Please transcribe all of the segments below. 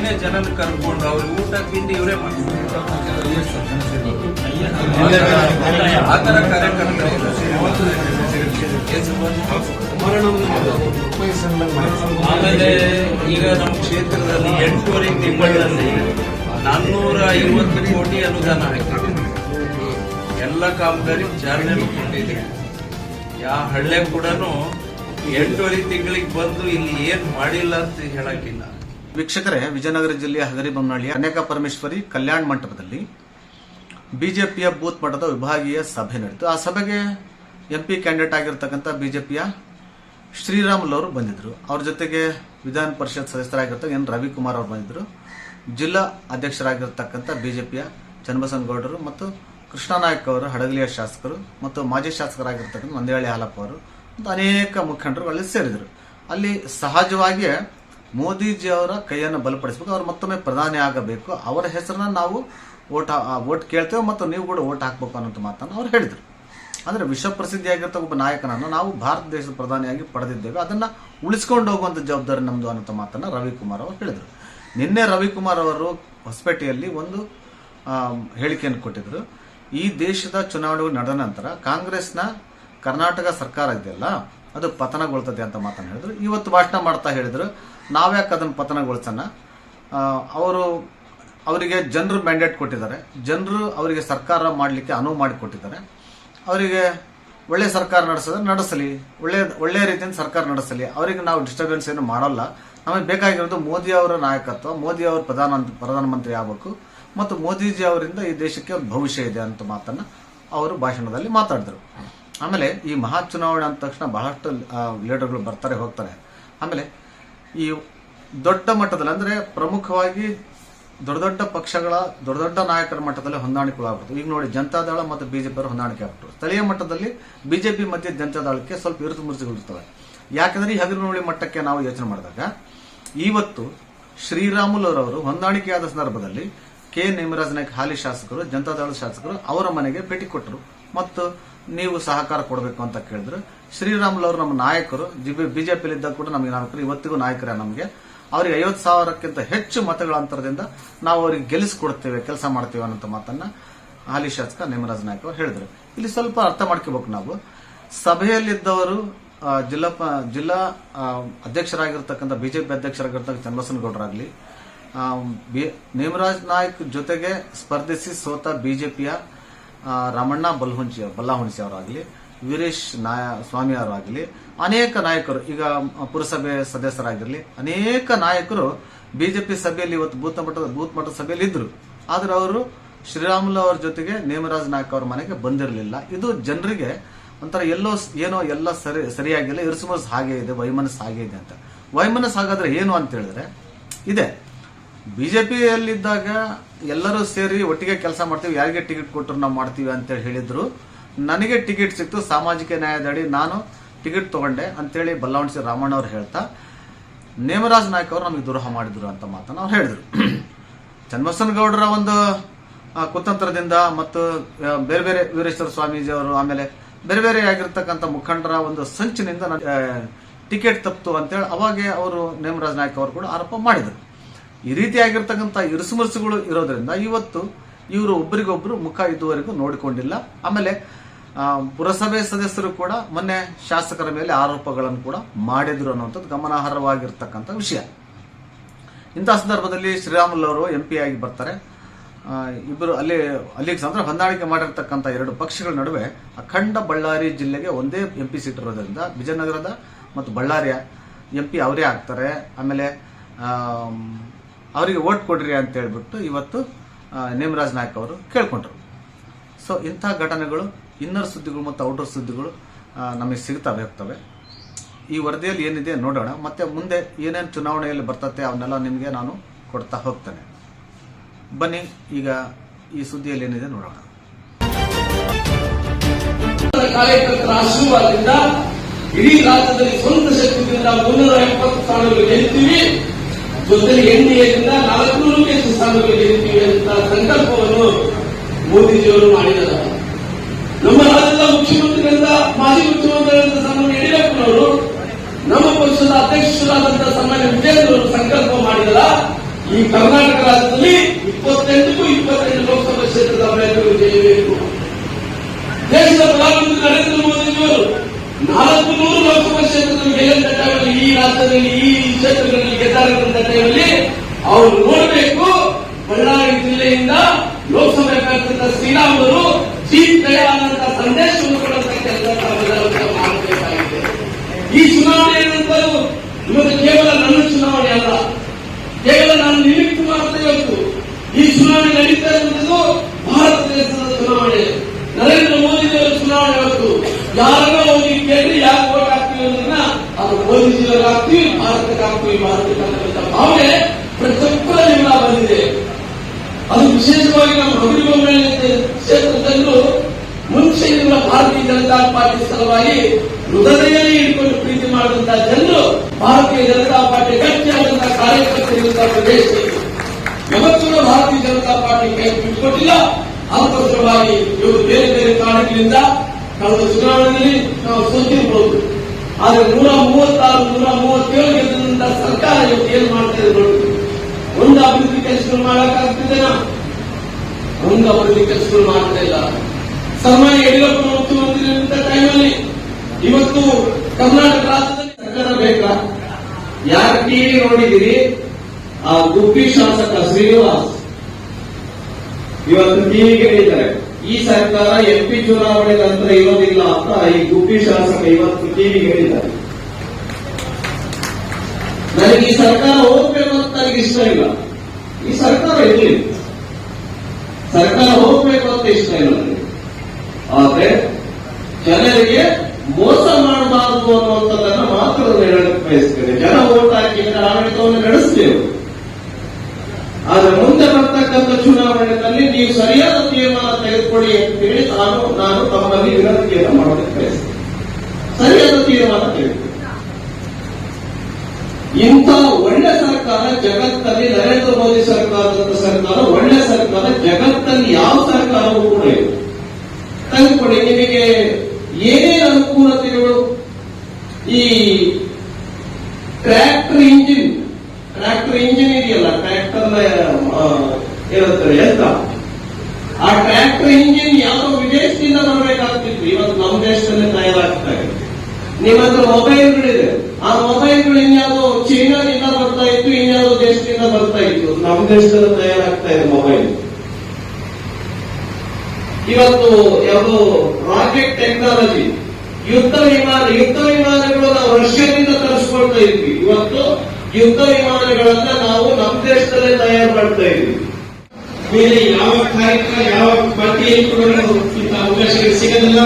ಆಗಿನೇ ಜನನ ಕರ್ಕೊಂಡು ಅವ್ರ ಊಟ, ತಿಂಡಿ ಇವರೇ ಮಾಡ್ತಾರೆ. ಆ ತರ ಕಾರ್ಯಕ್ರಮ ಆಮೇಲೆ ಈಗ ನಮ್ಮ ಕ್ಷೇತ್ರದಲ್ಲಿ ಎಂಟೂವರೆ ತಿಂಗಳಲ್ಲಿ ನಾನ್ನೂರ ಐವತ್ತು ಕೋಟಿ ಅನುದಾನ ಹಾಕಿದೆ ಎಲ್ಲ ಕಾಮಗಾರಿ ವಿಚಾರಣೆ ಕೊಟ್ಟಿದೆ ಯಾವ ಹಳ್ಳೆ ಕೂಡ ಎಂಟೂವರೆ ತಿಂಗಳಿಗೆ ಬಂದು ಇಲ್ಲಿ ಏನ್ ಮಾಡಿಲ್ಲ ಅಂತ ಹೇಳಕ್ಕಿಲ್ಲ ವೀಕ್ಷಕರೇ, ವಿಜಯನಗರ ಜಿಲ್ಲೆಯ ಹಗರಿಬೊಮ್ಮನಹಳ್ಳಿಯ ಅನೇಕ ಪರಮೇಶ್ವರಿ ಕಲ್ಯಾಣ ಮಂಟಪದಲ್ಲಿ ಬಿಜೆಪಿಯ ಬೂತ್ ಮಟ್ಟದ ವಿಭಾಗೀಯ ಸಭೆ ನಡೆಯಿತು. ಆ ಸಭೆಗೆ ಎಂಪಿ ಕ್ಯಾಂಡಿಡೇಟ್ ಆಗಿರ್ತಕ್ಕಂಥ ಬಿಜೆಪಿಯ ಶ್ರೀರಾಮುಲು ಅವರು ಬಂದಿದ್ದರು. ಅವ್ರ ಜೊತೆಗೆ ವಿಧಾನ ಪರಿಷತ್ ಸದಸ್ಯರಾಗಿರ್ತಕ್ಕ ಎನ್. ರವಿಕುಮಾರ್ ಅವರು ಬಂದಿದ್ದರು. ಜಿಲ್ಲಾ ಅಧ್ಯಕ್ಷರಾಗಿರ್ತಕ್ಕಂಥ ಬಿಜೆಪಿಯ ಚನ್ನಬಸನಗೌಡರು ಮತ್ತು ಕೃಷ್ಣನಾಯಕ್ ಅವರು, ಹಡಗಲಿಯ ಶಾಸಕರು ಮತ್ತು ಮಾಜಿ ಶಾಸಕರಾಗಿರ್ತಕ್ಕಂಥ ಮಂದೇಳಿ ಹಾಲಪ್ಪ ಅವರು ಮತ್ತು ಅನೇಕ ಮುಖಂಡರು ಅಲ್ಲಿ ಸೇರಿದರು. ಅಲ್ಲಿ ಸಹಜವಾಗಿಯೇ ಮೋದಿಜಿ ಅವರ ಕೈಯನ್ನು ಬಲಪಡಿಸಬೇಕು, ಅವರು ಮತ್ತೊಮ್ಮೆ ಪ್ರಧಾನಿ ಆಗಬೇಕು, ಅವರ ಹೆಸರನ್ನ ನಾವು ಓಟ್ ಓಟ್ ಕೇಳ್ತೇವೆ ಮತ್ತು ನೀವು ಕೂಡ ಓಟ್ ಹಾಕ್ಬೇಕು ಅನ್ನೋ ಮಾತನ್ನು ಅವ್ರು ಹೇಳಿದರು. ಅಂದರೆ ವಿಶ್ವ ಪ್ರಸಿದ್ಧಿಯಾಗಿರ್ತ ಒಬ್ಬ ನಾಯಕನನ್ನು ನಾವು ಭಾರತ ದೇಶದ ಪ್ರಧಾನಿಯಾಗಿ ಪಡೆದಿದ್ದೇವೆ. ಅದನ್ನ ಉಳಿಸ್ಕೊಂಡು ಹೋಗುವಂಥ ಜವಾಬ್ದಾರಿ ನಮ್ಮದು ಅನ್ನೋ ಮಾತನ್ನು ರವಿಕುಮಾರ್ ಅವರು ಹೇಳಿದರು. ನಿನ್ನೆ ರವಿಕುಮಾರ್ ಅವರು ಹೊಸಪೇಟೆಯಲ್ಲಿ ಒಂದು ಹೇಳಿಕೆಯನ್ನು ಕೊಟ್ಟಿದ್ದರು ಈ ದೇಶದ ಚುನಾವಣೆಗಳು ನಡೆದ ನಂತರ ಕಾಂಗ್ರೆಸ್ನ ಕರ್ನಾಟಕ ಸರ್ಕಾರ ಇದೆಯಲ್ಲ, ಅದು ಪತನಗೊಳ್ತದೆ ಅಂತ ಮಾತನ್ನು ಹೇಳಿದ್ರು. ಇವತ್ತು ಭಾಷಣ ಮಾಡ್ತಾ ಹೇಳಿದ್ರು. ನಾವ್ಯಾಕೆ ಅದನ್ನು ಪತನಗೊಳಿಸೋಣ? ಅವರು ಅವರಿಗೆ ಜನರು ಮ್ಯಾಂಡೇಟ್ ಕೊಟ್ಟಿದ್ದಾರೆ. ಜನರು ಅವರಿಗೆ ಸರ್ಕಾರ ಮಾಡಲಿಕ್ಕೆ ಅನುವು ಮಾಡಿಕೊಟ್ಟಿದ್ದಾರೆ. ಅವರಿಗೆ ಒಳ್ಳೆ ಸರ್ಕಾರ ನಡೆಸಿದ್ರೆ ನಡೆಸಲಿ. ಒಳ್ಳೆ ಒಳ್ಳೆಯ ರೀತಿಯಿಂದ ಸರ್ಕಾರ ನಡೆಸಲಿ. ಅವರಿಗೆ ನಾವು ಡಿಸ್ಟರ್ಬೆನ್ಸ್ ಏನು ಮಾಡಲ್ಲ. ನಮಗೆ ಬೇಕಾಗಿರೋದು ಮೋದಿ ಅವರ ನಾಯಕತ್ವ, ಮೋದಿ ಅವರು ಪ್ರಧಾನ, ಪ್ರಧಾನಮಂತ್ರಿ ಆಗಬೇಕು. ಮತ್ತು ಮೋದಿಜಿ ಅವರಿಂದ ಈ ದೇಶಕ್ಕೆ ಒಂದು ಭವಿಷ್ಯ ಇದೆ ಅಂತ ಮಾತನ್ನು ಅವರು ಭಾಷಣದಲ್ಲಿ ಮಾತಾಡಿದರು. ಆಮೇಲೆ ಈ ಮಹಾ ಚುನಾವಣೆ ಅಂದ ತಕ್ಷಣ ಬಹಳಷ್ಟು ಲೀಡರ್ಗಳು ಬರ್ತಾರೆ, ಹೋಗ್ತಾರೆ. ಆಮೇಲೆ ಈ ದೊಡ್ಡ ಮಟ್ಟದಲ್ಲಿ ಅಂದ್ರೆ ಪ್ರಮುಖವಾಗಿ ದೊಡ್ಡ ದೊಡ್ಡ ಪಕ್ಷಗಳ, ದೊಡ್ಡ ದೊಡ್ಡ ನಾಯಕರ ಮಟ್ಟದಲ್ಲಿ ಹೊಂದಾಣಿಕೆಗಳಾಗ್ಬಿಡ್ತು ಈಗ ನೋಡಿ ಜನತಾದಳ ಮತ್ತು ಬಿಜೆಪಿ ಅವರು ಹೊಂದಾಣಿಕೆ ಆಗ್ಬಿಟ್ಟು ಸ್ಥಳೀಯ ಮಟ್ಟದಲ್ಲಿ ಬಿಜೆಪಿ ಮತ್ತು ಜನತಾದಳಕ್ಕೆ ಸ್ವಲ್ಪ ಇರುತು ಮುರುಸುಗಳಿರ್ತವೆ ಯಾಕಂದ್ರೆ ಈ ಹಗರಿನೋಳಿ ಮಟ್ಟಕ್ಕೆ ನಾವು ಯೋಚನೆ ಮಾಡಿದಾಗ, ಇವತ್ತು ಶ್ರೀರಾಮುಲುರವರು ಹೊಂದಾಣಿಕೆಯಾದ ಸಂದರ್ಭದಲ್ಲಿ ಕೆ. ನೇಮರಾಜ್ ನಾಯ್ಕ ಹಾಲಿ ಶಾಸಕರು ಜನತಾದಳದ ಶಾಸಕರು ಅವರ ಮನೆಗೆ ಭೇಟಿ ಕೊಟ್ಟರು. ಮತ್ತು ನೀವು ಸಹಕಾರ ಕೊಡಬೇಕು ಅಂತ ಕೇಳಿದ್ರು. ಶ್ರೀರಾಮುಲು ಅವರು ನಮ್ಮ ನಾಯಕರು. ಬಿಜೆಪಿಯಲ್ಲಿದ್ದಾಗ ಕೂಡ ನಮಗೆ ನಾಯಕರು ಇವತ್ತಿಗೂ ನಾಯಕರೇ ನಮಗೆ. ಅವರಿಗೆ ಐವತ್ತು ಸಾವಿರಕ್ಕಿಂತ ಹೆಚ್ಚು ಮತಗಳ ಅಂತರದಿಂದ ನಾವು ಅವರಿಗೆ ಗೆಲ್ಲಿಸಿಕೊಡ್ತೇವೆ, ಕೆಲಸ ಮಾಡ್ತೇವೆ ಅನ್ನೋ ಮಾತನ್ನ ಹಾಲಿ ಶಾಸಕ ನೇಮರಾಜ್ ನಾಯಕ್ ಅವರು ಹೇಳಿದ್ರು. ಇಲ್ಲಿ ಸ್ವಲ್ಪ ಅರ್ಥ ಮಾಡ್ಕೋಬೇಕು ನಾವು. ಸಭೆಯಲ್ಲಿದ್ದವರು ಜಿಲ್ಲಾ ಜಿಲ್ಲಾ ಅಧ್ಯಕ್ಷರಾಗಿರ್ತಕ್ಕಂಥ, ಬಿಜೆಪಿ ಅಧ್ಯಕ್ಷರಾಗಿರ್ತಕ್ಕಂಥ ಚನ್ನಬಸನಗೌಡರಾಗ್ಲಿ ನೇಮರಾಜ್ ನಾಯ್ಕ್ ಜೊತೆಗೆ ಸ್ಪರ್ಧಿಸಿ ಸೋತ ಬಿಜೆಪಿಯ ರಾಮಣ್ಣ ಬಲ್ಹುಂಚಿ ಬಲ್ಲಾಹುಣಸಿ ಅವರಾಗಲಿ, ವೀರೇಶ್ ನಾಯ, ಸ್ವಾಮಿ ಅವರಾಗಲಿ, ಅನೇಕ ನಾಯಕರು, ಈಗ ಪುರಸಭೆ ಸದಸ್ಯರಾಗಿರಲಿ, ಅನೇಕ ನಾಯಕರು ಬಿಜೆಪಿ ಸಭೆಯಲ್ಲಿ ಇವತ್ತು ಬೂತ್ ಮಟ್ಟದ ಬೂತ್ ಮಟ್ಟದ ಸಭೆಯಲ್ಲಿ ಇದ್ರು. ಆದ್ರೆ ಅವರು ಶ್ರೀರಾಮುಲು ಅವರ ಜೊತೆಗೆ ನೇಮರಾಜ್ ನಾಯ್ಕ ಅವರ ಮನೆಗೆ ಬಂದಿರಲಿಲ್ಲ. ಇದು ಜನರಿಗೆ ಒಂಥರ ಎಲ್ಲೋ ಏನೋ ಎಲ್ಲ ಸರಿ, ಸರಿಯಾಗಿಲ್ಲ ಇರುಸುಮರ್ಸ್ ಹಾಗೆ ಇದೆ ವೈಮನಸ್ ಹಾಗೆ ಇದೆ ಅಂತ. ವೈಮನಸ್ ಹಾಗಾದ್ರೆ ಏನು ಅಂತ ಹೇಳಿದ್ರೆ, ಇದೆ. ಬಿಜೆಪಿಯಲ್ಲಿದ್ದಾಗ ಎಲ್ಲರೂ ಸೇರಿ ಒಟ್ಟಿಗೆ ಕೆಲಸ ಮಾಡ್ತೀವಿ. ಯಾರಿಗೆ ಟಿಕೆಟ್ ಕೊಟ್ಟರು ನಾವು ಮಾಡ್ತೀವಿ ಅಂತೇಳಿ ಹೇಳಿದ್ರು. ನನಗೆ ಟಿಕೆಟ್ ಸಿಕ್ತು. ಸಾಮಾಜಿಕ ನ್ಯಾಯದಡಿ ನಾನು ಟಿಕೆಟ್ ತಗೊಂಡೆ ಅಂತೇಳಿ ಬಲ್ಲವಣಿಸಿ ರಾಮಣ್ಣ ಅವ್ರು ಹೇಳ್ತಾ, ನೇಮರಾಜ್ ನಾಯ್ಕ ಅವರು ನಮಗೆ ದ್ರೋಹ ಮಾಡಿದ್ರು ಅಂತ ಮಾತನ್ನು ಅವ್ರು ಹೇಳಿದ್ರು. ಚನ್ನಬಸನಗೌಡರ ಒಂದು ಕುತಂತ್ರದಿಂದ ಮತ್ತು ಬೇರೆ ಬೇರೆ ವೀರೇಶ್ವರ ಸ್ವಾಮೀಜಿ ಅವರು ಆಮೇಲೆ ಬೇರೆ ಬೇರೆ ಆಗಿರ್ತಕ್ಕಂಥ ಮುಖಂಡರ ಒಂದು ಸಂಚಿನಿಂದ ಟಿಕೆಟ್ ತಪ್ಪಿತು ಅಂತೇಳಿ ಅವಾಗೆ ಅವರು ನೇಮರಾಜ್ ನಾಯ್ಕ ಅವರು ಕೂಡ ಆರೋಪ ಮಾಡಿದರು. ಈ ರೀತಿಯಾಗಿರ್ತಕ್ಕಂಥ ಇರುಸುಮುರುಸುಗಳು ಇರೋದ್ರಿಂದ ಇವತ್ತು ಇವರು ಒಬ್ಬರಿಗೊಬ್ಬರು ಮುಖ ಇದುವರೆಗೂ ನೋಡಿಕೊಂಡಿಲ್ಲ. ಆಮೇಲೆ ಪುರಸಭೆ ಸದಸ್ಯರು ಕೂಡ ಮೊನ್ನೆ ಶಾಸಕರ ಮೇಲೆ ಆರೋಪಗಳನ್ನು ಕೂಡ ಮಾಡಿದ್ರು ಅನ್ನುವಂಥದ್ದು ಗಮನಾರ್ಹವಾಗಿರ್ತಕ್ಕಂಥ ವಿಷಯ. ಇಂತಹ ಸಂದರ್ಭದಲ್ಲಿ ಶ್ರೀರಾಮುಲ್ ಅವರು ಎಂ ಪಿ ಆಗಿ ಬರ್ತಾರೆ. ಇಬ್ಬರು ಅಲ್ಲಿ ಅಲ್ಲಿಗೆ ಅಂದ್ರೆ ಹೊಂದಾಣಿಕೆ ಮಾಡಿರ್ತಕ್ಕಂಥ ಎರಡು ಪಕ್ಷಗಳ ನಡುವೆ ಅಖಂಡ ಬಳ್ಳಾರಿ ಜಿಲ್ಲೆಗೆ ಒಂದೇ ಎಂ ಪಿ ಸೀಟ್ ಇರೋದ್ರಿಂದ ವಿಜಯನಗರದ ಮತ್ತು ಬಳ್ಳಾರಿಯ ಎಂ ಪಿ ಅವರೇ ಆಗ್ತಾರೆ. ಆಮೇಲೆ ಆಮ್, ಅವರಿಗೆ ಓಟ್ ಕೊಡ್ರಿ ಅಂತ ಹೇಳ್ಬಿಟ್ಟು ಇವತ್ತು ನೇಮರಾಜ್ ನಾಯ್ಕ ಅವರು ಕೇಳ್ಕೊಂಡ್ರು. ಸೊ ಇಂಥ ಘಟನೆಗಳು, ಇನ್ನರ್ ಸುದ್ದಿಗಳು ಮತ್ತು ಔಟರ್ ಸುದ್ದಿಗಳು ನಮಗೆ ಸಿಗ್ತವೆ ಹೋಗ್ತವೆ. ಈ ವರದಿಯಲ್ಲಿ ಏನಿದೆ ನೋಡೋಣ. ಮತ್ತೆ ಮುಂದೆ ಏನೇನು ಚುನಾವಣೆಯಲ್ಲಿ ಬರ್ತತೆ ಅವನ್ನೆಲ್ಲ ನಿಮಗೆ ನಾನು ಕೊಡ್ತಾ ಹೋಗ್ತೇನೆ. ಬನ್ನಿ, ಈಗ ಈ ಸುದ್ದಿಯಲ್ಲಿ ಏನಿದೆ ನೋಡೋಣ. ಕಾರ್ಯಕರ್ತರ ಆಶೀರ್ವಾದದಿಂದ ಇಡೀ ರಾಜ್ಯದಲ್ಲಿ ಸ್ವಂತ ಶಕ್ತಿಯಿಂದ ಮುನ್ನೂರ ಎಪ್ಪತ್ತು ಸ್ಥಾನಗಳು ಗೆಲ್ತೀವಿ ಜೊತೆಗೆ ಎನ್ಡಿಎದಿಂದ ನಾಲ್ಕುನೂರು ಹೆಚ್ಚು ಸ್ಥಾನಗಳು ಗೆಲ್ತೀವಿ ಅಂತ ಸಂಕಲ್ಪವನ್ನು ಮೋದಿಜಿಯವರು ಮಾಡಿದ್ದಾರೆ. ನಮ್ಮ ರಾಜ್ಯದ ಮುಖ್ಯಮಂತ್ರಿಗಳಿಂದ ಮಾಜಿ ಮುಖ್ಯಮಂತ್ರಿಗಳಿಂದ ಸನ್ಮಾನ್ಯ ಯಡಿಯೂರಪ್ಪನವರು, ನಮ್ಮ ಪಕ್ಷದ ಅಧ್ಯಕ್ಷರಾದಂತಹ ಸನ್ಮಾನ್ಯ ವಿಜಯೇಂದ್ರ ಸಂಕಲ್ಪ ಮಾಡಿದರ ಈ ಕರ್ನಾಟಕ ರಾಜ್ಯದಲ್ಲಿ ಇಪ್ಪತ್ತೆಂಟಕ್ಕೂ ಇಪ್ಪತ್ತೆಂಟು ಲೋಕಸಭಾ ಕ್ಷೇತ್ರದ ಅಭ್ಯರ್ಥಿಗಳು ಜಯಬೇಕು. ದೇಶದ ಪ್ರಧಾನಮಂತ್ರಿ ನರೇಂದ್ರ ಮೋದಿಜಿಯವರು ನಾಲ್ಕು ನೂರು ಲೋಕಸಭಾ ಕ್ಷೇತ್ರದಲ್ಲಿ ಗೆಲ್ಲಂತ ಟೈಮಲ್ಲಿ ಈ ರಾಜ್ಯದಲ್ಲಿ, ಈ ಕ್ಷೇತ್ರಗಳಲ್ಲಿ ಗೆದ್ದಾರಂತ ಟೈಮಲ್ಲಿ ಅವರು ನೋಡಬೇಕು. ಬಳ್ಳಾರಿ ಜಿಲ್ಲೆಯಿಂದ ಲೋಕಸಭೆ ಅಭ್ಯರ್ಥಿ ಅವರು ಜೀತ್ ತಯಾರಂತ ಸಂದೇಶವನ್ನು ಕೊಡುವಂತ ಕೆಲಸ ತಾವೆಲ್ಲರೂ ಮಾಡಬೇಕಾಗಿದೆ ಈ ಚುನಾವಣೆ ನಂತರೂ ಇವತ್ತು ಕೇವಲ ನನ್ನ ಚುನಾವಣೆ ಅಲ್ಲ ಕೇವಲ ನಾನು ನಿಮಿತ್ತ ಮಾತ್ರ ಇವತ್ತು ಈ ಚುನಾವಣೆ ನಡೀತಾ ಇರುವಂತದ್ದು ಭಾರತ ದೇಶದ ಚುನಾವಣೆ ನರೇಂದ್ರ ಮೋದಿಯವರ ಚುನಾವಣೆ ಇವತ್ತು ಯಾರಿಗೋ ಹೋಗಿ ಕೇಳಿ ಯಾಕೆ ವೋಟ್ ಹಾಕ್ತೀವಿ ಅನ್ನೋದನ್ನ ಅದು ಮೋದಿಜಿಯವ್ರಿಗೆ ಭಾರತ ಭಾರತಕ್ಕೆ ಭಾರತ ಭಾರತಕ್ಕೆ ಭಾವನೆ ಪ್ರತಿಯೊಬ್ಬರ ಬಂದಿದೆ. ಅದು ವಿಶೇಷವಾಗಿ ನಮ್ಮ ಹಗರಿಬೊಮ್ಮೆ ಕ್ಷೇತ್ರದಲ್ಲೂ ಮುಂಚೆಯಿಂದ ಭಾರತೀಯ ಜನತಾ ಪಾರ್ಟಿ ಸಲುವಾಗಿ ಹೃದಯದಲ್ಲಿ ಇಟ್ಕೊಂಡು ಪ್ರೀತಿ ಮಾಡುವಂತಹ ಜನರು ಭಾರತೀಯ ಜನತಾ ಪಾರ್ಟಿ ಗಟ್ಟಿಯಾದಂತಹ ಕಾರ್ಯಕರ್ತರಿರುವಂತಹ ಪ್ರದೇಶ. ಯಾವತ್ತೂ ಭಾರತೀಯ ಜನತಾ ಪಾರ್ಟಿ ಕೈ ಬಿಟ್ಟುಕೊಟ್ಟಿಲ್ಲ. ಅದಕ್ಕೋಸ್ಕರವಾಗಿ ಇವರು ಬೇರೆ ಬೇರೆ ಕಾರಣಗಳಿಂದ ಕಳೆದ ಚುನಾವಣೆಯಲ್ಲಿ ನಾವು ಸೋತಿರಬಹುದು. ಆದ್ರೆ ನೂರ ಮೂವತ್ತಾರು ನೂರ ಮೂವತ್ತೇಳು ಗೆದ್ದಂತ ಸರ್ಕಾರ ಇವತ್ತು ಏನ್ ಮಾಡ್ತಿದೆ ನೋಡಿ? ಒಂದು ಅಭಿವೃದ್ಧಿ ಕೆಲಸಗಳು ಮಾಡಕ್ಕಾಗ್ತಿದ್ದೇನಾ ಒಂದು ಅಭಿವೃದ್ಧಿ ಕೆಲಸಗಳು ಮಾಡ್ತಾ ಇಲ್ಲ. ಸನ್ಮಾನ್ಯ ಯಡಿಯೂರಪ್ಪ ಮುಖ್ಯಮಂತ್ರಿ ಟೈಮಲ್ಲಿ ಇವತ್ತು ಕರ್ನಾಟಕ ರಾಜ್ಯದಲ್ಲಿ ಸರ್ಕಾರ ಬೇಕಾ? ಯಾರ ಟಿವಿ ನೋಡಿದಿರಿ ಆ ಗುಬ್ಬಿ ಶಾಸಕ ಶ್ರೀನಿವಾಸ್. ಇವತ್ತು ಟಿವಿಗೆ ಹೇಳಿದ್ದಾರೆ ಈ ಸರ್ಕಾರ ಎಂಪಿ ಚುನಾವಣೆ ನಂತರ ಇರೋದಿಲ್ಲ ಅಂತ ಈ ಗುಬ್ಬಿ ಶಾಸಕ ಇವತ್ತು ಟಿವಿ ಹೇಳಿದ್ದಾರೆ. ನನಗೆ ಈ ಸರ್ಕಾರ ಹೋಗ್ಬೇಕು ಅಂತ ನನಗೆ ಇಷ್ಟ ಇಲ್ಲ. ಈ ಸರ್ಕಾರ ಇರಲಿ. ಸರ್ಕಾರ ಹೋಗ್ಬೇಕು ಅಂತ ಇಷ್ಟ ಇಲ್ಲ ನನಗೆ. ಆದ್ರೆ ಜನರಿಗೆ ಮೋಸ ಮಾಡಬಾರದು ಅನ್ನುವಂಥದ್ದನ್ನ ಮಾತ್ರ ಹೇಳಕ್ಕೆ ಬಯಸ್ತೇನೆ. ಜನ ಓಟ್ ಹಾಕಿದ್ರೆ ಆಡಳಿತವನ್ನು ನಡೆಸ್ತೇವೆ. ಆದ್ರೆ ಮುಂದೆ ಬರ್ತಕ್ಕಂಥ ಚುನಾವಣೆಯಲ್ಲಿ ನೀವು ಸರಿಯಾದ ತೀರ್ಮಾನ ತೆಗೆದುಕೊಳ್ಳಿ ಅಂತ ಹೇಳಿ ನಾನು ನಾನು ತಮ್ಮಲ್ಲಿ ವಿನಂತಿಯನ್ನು ಮಾಡೋದಕ್ಕೆ ಬಯಸ್ತೇನೆ. ಸರಿಯಾದ ತೀರ್ಮಾನ ತೆಗೆದುಕೊಳ್ಳಿ ಇಂಥ ಒಳ್ಳೆ ಸರ್ಕಾರ ಜಗತ್ತಲ್ಲಿ ನರೇಂದ್ರ ಮೋದಿ ಸರ್ಕಾರದ ಸರ್ಕಾರ, ಒಳ್ಳೆ ಸರ್ಕಾರ ಜಗತ್ತಲ್ಲಿ ಯಾವ ಸರ್ಕಾರವೂ ಕೂಡ ತೆಗೆದುಕೊಳ್ಳಿ ನಿಮಗೆ ನಮ್ಮ ದೇಶದಲ್ಲಿ ತಯಾರಾಗ್ತಾ ಇದೆ ಮೊಬೈಲ್ ಇವತ್ತು ಯಾವುದು ರಾಕೆಟ್ ಟೆಕ್ನಾಲಜಿ ಯುದ್ಧ ವಿಮಾನ, ಯುದ್ಧ ವಿಮಾನಗಳು ನಾವು ರಷ್ಯಾದಿಂದ ತರಿಸ್ಕೊಳ್ತಾ ಇದ್ವಿ. ಇವತ್ತು ಯುದ್ಧ ವಿಮಾನಗಳನ್ನ ನಾವು ನಮ್ಮ ದೇಶದಲ್ಲೇ ತಯಾರು ಮಾಡ್ತಾ ಇದ್ವಿ. ಬೇರೆ ಯಾವ ಕಾರ್ಯಕ್ರಮ ಯಾವ ಪಾರ್ಟಿಯಲ್ಲಿ ಕೂಡ ಇಂಥ ಅವಕಾಶಗಳು ಸಿಗೋದಿಲ್ಲ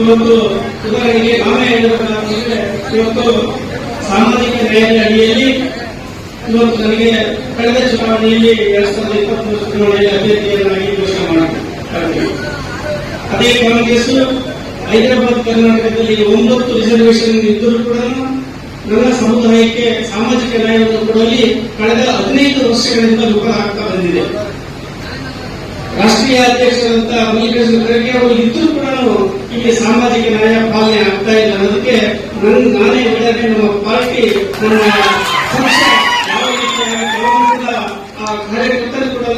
ಇವತ್ತು ಉದಾಹರಣೆಗೆ ನಾವೇ ಇವತ್ತು ಸಾಮಾಜಿಕ ನ್ಯಾಯದ ಅಡಿಯಲ್ಲಿ ಇವತ್ತು ನನಗೆ ಕಳೆದ ಚುನಾವಣೆಯಲ್ಲಿ ಎರಡ್ ಸಾವಿರದ ಇಪ್ಪತ್ತು ಚುನಾವಣೆಯಲ್ಲಿ ಅಭ್ಯರ್ಥಿಯನ್ನಾಗಿ ಘೋಷಣೆ ಮಾಡಿದೆ ಅದೇ ಕಾಂಗ್ರೆಸ್ ಹೈದರಾಬಾದ್ ಕರ್ನಾಟಕದಲ್ಲಿ ಒಂಬತ್ತು ರಿಸರ್ವೇಶನ್ ಇದ್ದರೂ ಕೂಡ ನನ್ನ ಸಮುದಾಯಕ್ಕೆ ಸಾಮಾಜಿಕ ನ್ಯಾಯವನ್ನು ಕೊಡುವಲ್ಲಿ ಕಳೆದ ಹದಿನೈದು ವರ್ಷಗಳಿಂದ ವಿಫಲ ಆಗ್ತಾ ಬಂದಿದೆ. ರಾಷ್ಟ್ರೀಯ ಅಧ್ಯಕ್ಷರಂತ ಮಲ್ಲಿಕಾರ್ಜುನ ಖರ್ಗೆ ಅವರು ಇದ್ರೂ ಕೂಡ ಇಲ್ಲಿ ಸಾಮಾಜಿಕ ನ್ಯಾಯ ಪಾಲನೆ ಆಗ್ತಾ ಇಲ್ಲ ಅನ್ನೋದಕ್ಕೆ ನನ್ ನಾನೇ ಹೇಳಿದ್ರೆ ನಮ್ಮ ಪಾರ್ಟಿ ನನ್ನ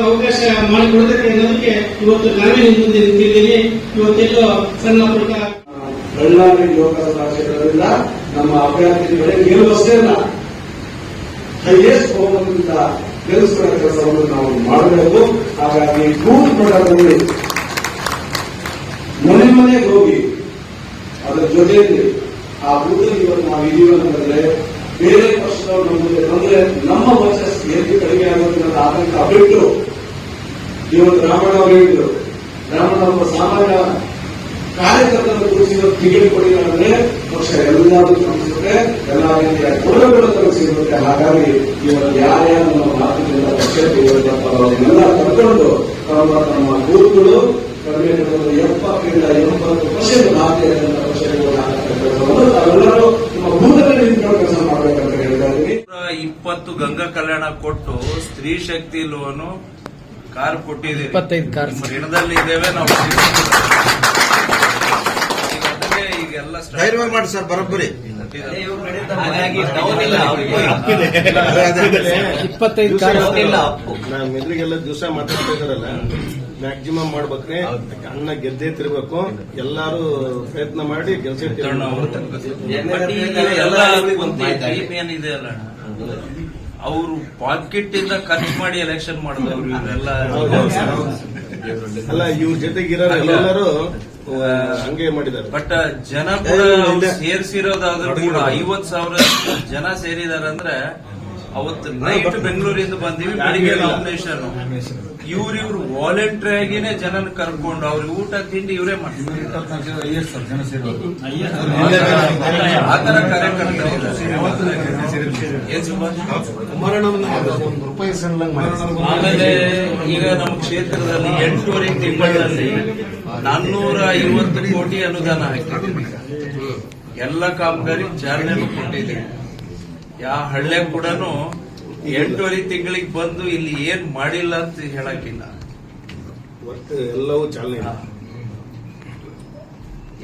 ಅವಕಾಶ ಮಾಡಿಕೊಡಬೇಕು ಅನ್ನೋದಕ್ಕೆ ಇವತ್ತು ನಾವೇ ಮುಂದೆ ನಿಂತಿದ್ದೇನೆ ಇವತ್ತೆಲ್ಲೋ ಸಣ್ಣ ಪುಟ್ಟ ಬಳ್ಳಾರಿ ಲೋಕಸಭಾ ಕ್ಷೇತ್ರದಿಂದ ನಮ್ಮ ಅಭ್ಯರ್ಥಿಗಳೇ ಗೆಲ್ಲುವಷ್ಟೇ ಅಲ್ಲ ಹೈಯೆಸ್ಟ್ ಬಹುಮತದಿಂದ ಗೆಲ್ಲಿಸುವ ಕೆಲಸವನ್ನು ನಾವು ಮಾಡಬೇಕು. ಹಾಗಾಗಿ ಬೂತ್ ಮಟ್ಟದಲ್ಲಿ ಮನೆ ಮನೆಗೆ ಹೋಗಿ, ಅದರ ಜೊತೆಯಲ್ಲಿ ಆ ಬೂತಲ್ಲಿ ಇವತ್ತು ನಾವು ಇದೀವಿ ಅಂತಂದ್ರೆ ಬೇರೆ ಪಕ್ಷದವರು ಬಂದ್ರೆ ನಮ್ಮ ವರ್ಚಸ್ ಎಲ್ಲಿ ಕಡಿಮೆ ಅನ್ನೋ ಆತಂಕ ಬಿಟ್ಟು ಇವತ್ತು ರಾಮಣ್ಣ ಅವರು ಹೇಳಿದ್ರು, ರಾಮಣ್ಣ ಒಬ್ಬ ಸಾಮಾನ್ಯ ಕಾರ್ಯಕರ್ತರನ್ನು ಕೂರಿಸಿದ ಟಿಕೆಟ್ ಕೊಡಿ ಅಂದ್ರೆ ಪಕ್ಷ ಎಲ್ಲರೂ ತಲುಪಿಸುತ್ತೆ ಎಲ್ಲ ರೀತಿಯ ಗೌರವಗಳು ತಲುಪಿಸಿರುತ್ತೆ ಹಾಗಾಗಿ ಇವರು ಯಾರ್ಯಾರು ನಮ್ಮ ಮಾತುಗಳಿಂದ ಪಕ್ಷಕ್ಕೆ ಇವತ್ತಪ್ಪ ಕರ್ಕೊಂಡು ತಮ್ಮ ತಮ್ಮ ಕಡಿಮೆ ಕರ್ನಾಟಕದ ಎಪ್ಪತ್ತರಿಂದ ಎಂಬತ್ತು ಪರ್ಸೆಂಟ್ ಖಾತೆಯಾದಂತಹ ಪಕ್ಷಗಳು ಕೆಲಸವನ್ನು ತಾವೆಲ್ಲರೂ ನಿಮ್ಮ ಬೂತಲ್ಲಿ ನಿಂತ್ಕೊಂಡು ಕೆಲಸ ಮಾಡಬೇಕಂತ ಹೇಳ್ತಾ ಇದ್ದೀನಿ ನೂರ ಇಪ್ಪತ್ತು ಗಂಗಾ ಕಲ್ಯಾಣ ಕೊಟ್ಟು ಸ್ತ್ರೀ ಶಕ್ತಿ ಲೋನು ಕಾರ್ ಕೊಟ್ಟಿದ್ದೀವಿ ಇಪ್ಪತ್ತೈದು ಕಾರ್. ಋಣದಲ್ಲಿ ಇದ್ದೇವೆ ನಾವು ಈಗೆಲ್ಲ ಧೈರ್ಯ ಮಾಡಿ ಸರ್ ಬರೋಬ್ಬರಿ. ಇಪ್ಪತ್ತೈದು ಕಾರ್ ಮೆದುಳಿಗೆಲ್ಲ ದಿವಸ ಮಾತಾಡ್ತಾ ಇದಾರಲ್ಲ ಮ್ಯಾಕ್ಸಿಮಮ್ ಮಾಡ್ಬೇಕ್ರಿ. ಅನ್ನ ಗೆದ್ದೇ ತಿರ್ಬೇಕು. ಎಲ್ಲಾರು ಪ್ರಯತ್ನ ಮಾಡಿ ಗೆಲ್ಸೇ ಏನಿದೆ ಅಲ್ಲ ಅವರು ಪಾಕೆಟ್ ಇಂದ ಖರ್ಚು ಮಾಡಿ ಎಲೆಕ್ಷನ್ ಮಾಡಿದ್ರು ಇವರೆಲ್ಲ. ಅಲ್ಲ ಇವ್ರ ಇರೋ ಎಲ್ಲರೂ ಹಂಗೆ ಮಾಡಿದ್ದಾರೆ. ಬಟ್ ಜನ ಕೂಡ ಸೇರಿಸಿರೋದಾದ್ರೂ ಕೂಡ ಐವತ್ ಸಾವಿರ ಜನ ಸೇರಿದಾರೆ ಅಂದ್ರೆ ಅವತ್ತು ನೈಟ್ ಬೆಂಗಳೂರಿಂದ ಬಂದೀವಿ ಬೆಳಿಗ್ಗೆ ನಾಮಿನೇಷನ್ ಇವ್ರ ಇವ್ರು ವಾಲಂಟ್ರಿ ಆಗಿನೇ ಜನನ ಕರ್ಕೊಂಡು ಅವ್ರ ಊಟ ತಿಂಡಿ ಇವರೇ ಮಾಡ್ತಾರೆ. ಆ ತರ ಕಾರ್ಯಕರ್ತರು? ಆಮೇಲೆ ಈಗ ನಮ್ಮ ಕ್ಷೇತ್ರದಲ್ಲಿ ಎಂಟೂವರೆ ತಿಂಗಳಲ್ಲಿ ನಾನ್ನೂರ ಐವತ್ತು ಕೋಟಿ ಅನುದಾನ ಹಾಕಿದ್ದೀವಿ ಎಲ್ಲ ಕಾಮಗಾರಿ ಚಾಲನೆ ಕೊಟ್ಟಿದ್ದೀವಿ ಯಾವ ಹಳ್ಳೆ ಕೂಡ ಎಂಟೂವರೆ ತಿಂಗಳಿಗೆ ಬಂದು ಇಲ್ಲಿ ಏನ್ ಮಾಡಿಲ್ಲ ಅಂತ ಹೇಳಕ್ಕಿಲ್ಲ ಒಟ್ಟು ಎಲ್ಲವೂ ಚಾಲನೆ.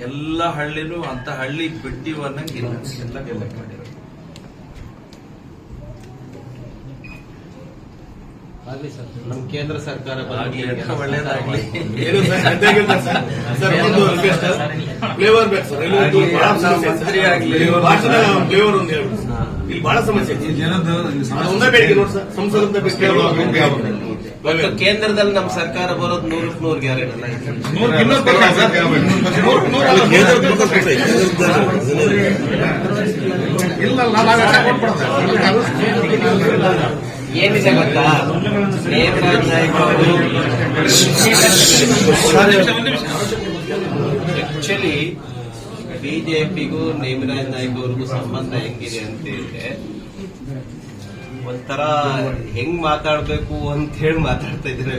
ಎಲ್ಲ ಹಳ್ಳಿನೂ ಅಂತ ಹಳ್ಳಿ ಬಿಟ್ಟಿವ್ ಅನ್ನಂಗಿಲ್ಲ ಎಲ್ಲ ಡೆವಲಪ್ ಸರ್ ನಮ್ಮ ಕೇಂದ್ರ ಸರ್ಕಾರ ಒಳ್ಳೇದಾಗ್ಲಿ ಏನು ಸರ್, ಒಂದು. Flavor ಬೇಕು ಸರ್. ಮಂತ್ರಿ ಆಗ್ಲಿ. ಭಾಷಣ ಫ್ಲೇವರ್ ಒಂದು ಹೇಳ್ಬಿಡಿ ಸರ್. ಇಲ್ಲಿ ಬಹಳ ಸಮಸ್ಯೆ ಒಂದೇ ಬೇಡಿಕೆ ನೋಡಿ ಸರ್. ಸಂಸದಿಂದ ಬೇಡಿಕೆ ಕೇಂದ್ರದಲ್ಲಿ ನಮ್ಮ ಸರ್ಕಾರ ಬರೋದು ನೂರಕ್ಕೆ ನೂರು ಗ್ಯಾರಂಟಿ ಏನಿದೆ ಗೊತ್ತಾ? ನೇಮರಾಜ್ ನಾಯ್ಕ ಅವರು ಆಕ್ಚುಲಿ ಬಿಜೆಪಿಗೂ ನೇಮರಾಜ್ ನಾಯ್ಕ ಅವ್ರಿಗೂ ಸಂಬಂಧ ಹೆಂಗಿದೆ ಅಂತ ಹೇಳಿದ್ರೆ, ಒಂಥರ ಹೆಂಗ್ ಮಾತಾಡ್ಬೇಕು ಅಂತ ಹೇಳಿ ಮಾತಾಡ್ತಾ ಇದ್ರೆ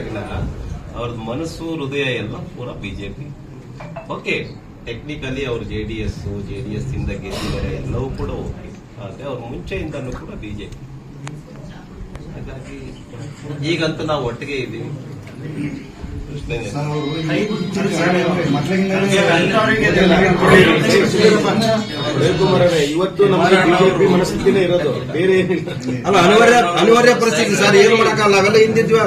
ಅವ್ರದ್ದು ಮನಸ್ಸು, ಹೃದಯ ಎಲ್ಲ ಪೂರ ಬಿಜೆಪಿ. ಓಕೆ ಟೆಕ್ನಿಕಲಿ ಅವ್ರು J D S, J D S ಇಂದ ಗೆದ್ದಿದ್ದಾರೆ, ಎಲ್ಲವೂ ಕೂಡ ಓಕೆ ಆದ್ರೆ ಅವ್ರ ಮುಂಚೆಯಿಂದಲೂ ಕೂಡ ಬಿಜೆಪಿ. ಹಾಗಾಗಿ ಈಗಂತೂ ನಾವು ಒಟ್ಟಿಗೆ ಇದ್ದೀವಿ. ಇವತ್ತು ನಮ್ಮ ಇರೋದು ಬೇರೆ ಅಲ್ಲ ಅನಿವಾರ್ಯ ಅನಿವಾರ್ಯ ಪರಿಸ್ಥಿತಿ ಸರ್ ಏನು ಮಾಡಕ್ಕಲ್ಲ ಅವೆಲ್ಲ ಹಿಂದಿದ್ವ.